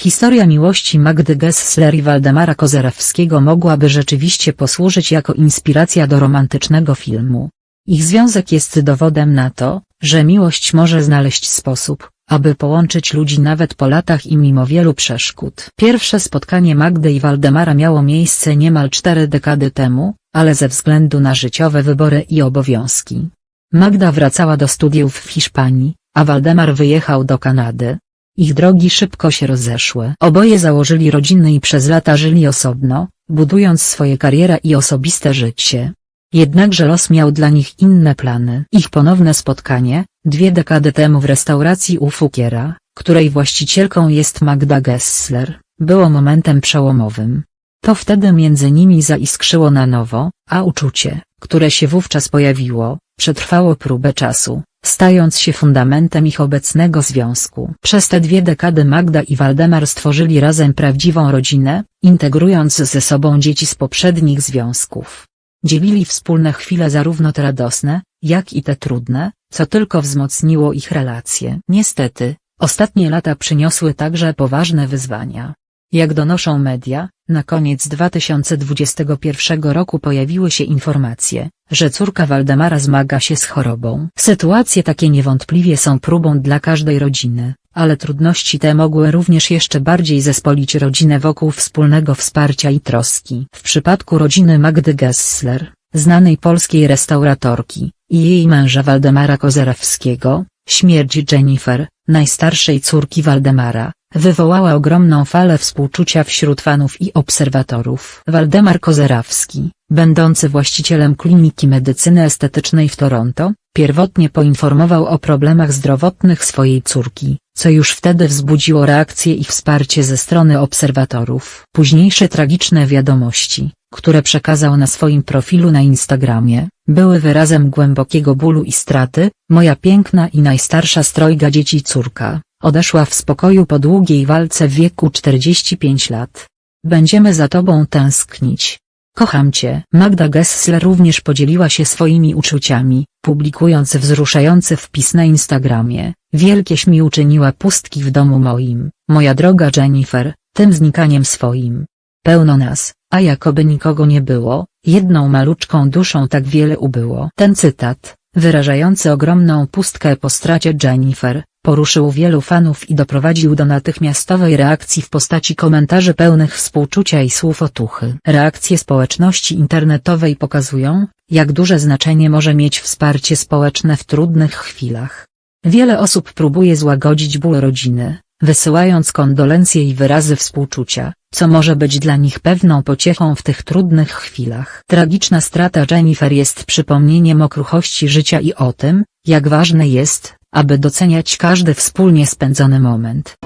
Historia miłości Magdy Gessler i Waldemara Kozerewskiego mogłaby rzeczywiście posłużyć jako inspiracja do romantycznego filmu. Ich związek jest dowodem na to, że miłość może znaleźć sposób, aby połączyć ludzi nawet po latach i mimo wielu przeszkód. Pierwsze spotkanie Magdy i Waldemara miało miejsce niemal cztery dekady temu, ale ze względu na życiowe wybory i obowiązki. Magda wracała do studiów w Hiszpanii, a Waldemar wyjechał do Kanady. Ich drogi szybko się rozeszły. Oboje założyli rodziny i przez lata żyli osobno, budując swoje karierę i osobiste życie. Jednakże los miał dla nich inne plany. Ich ponowne spotkanie, dwie dekady temu w restauracji u Fukiera, której właścicielką jest Magda Gessler, było momentem przełomowym. To wtedy między nimi zaiskrzyło na nowo, a uczucie, które się wówczas pojawiło, przetrwało próbę czasu, stając się fundamentem ich obecnego związku. Przez te dwie dekady Magda i Waldemar stworzyli razem prawdziwą rodzinę, integrując ze sobą dzieci z poprzednich związków. Dzielili wspólne chwile zarówno te radosne, jak i te trudne, co tylko wzmocniło ich relacje. Niestety, ostatnie lata przyniosły także poważne wyzwania. Jak donoszą media, na koniec 2021 roku pojawiły się informacje, że córka Waldemara zmaga się z chorobą. Sytuacje takie niewątpliwie są próbą dla każdej rodziny, ale trudności te mogły również jeszcze bardziej zespolić rodzinę wokół wspólnego wsparcia i troski. W przypadku rodziny Magdy Gessler, znanej polskiej restauratorki, i jej męża Waldemara Kozerewskiego, śmierć Jennifer, najstarszej córki Waldemara, wywołała ogromną falę współczucia wśród fanów i obserwatorów. Waldemar Kozerawski, będący właścicielem kliniki medycyny estetycznej w Toronto, pierwotnie poinformował o problemach zdrowotnych swojej córki, co już wtedy wzbudziło reakcję i wsparcie ze strony obserwatorów. Późniejsze tragiczne wiadomości, które przekazał na swoim profilu na Instagramie, były wyrazem głębokiego bólu i straty, moja piękna i najstarsza strojga dzieci córka, odeszła w spokoju po długiej walce w wieku 45 lat. Będziemy za tobą tęsknić. Kocham cię. Magda Gessler również podzieliła się swoimi uczuciami, publikując wzruszający wpis na Instagramie. Wielkieś mi uczyniła pustki w domu moim, moja droga Jennifer, tym znikaniem swoim. Pełno nas, a jakoby nikogo nie było, jedną maluczką duszą tak wiele ubyło. Ten cytat, wyrażający ogromną pustkę po stracie Jennifer, poruszył wielu fanów i doprowadził do natychmiastowej reakcji w postaci komentarzy pełnych współczucia i słów otuchy. Reakcje społeczności internetowej pokazują, jak duże znaczenie może mieć wsparcie społeczne w trudnych chwilach. Wiele osób próbuje złagodzić ból rodziny, wysyłając kondolencje i wyrazy współczucia, co może być dla nich pewną pociechą w tych trudnych chwilach. Tragiczna strata Jennifer jest przypomnieniem o kruchości życia i o tym, jak ważne jest, aby doceniać każdy wspólnie spędzony moment.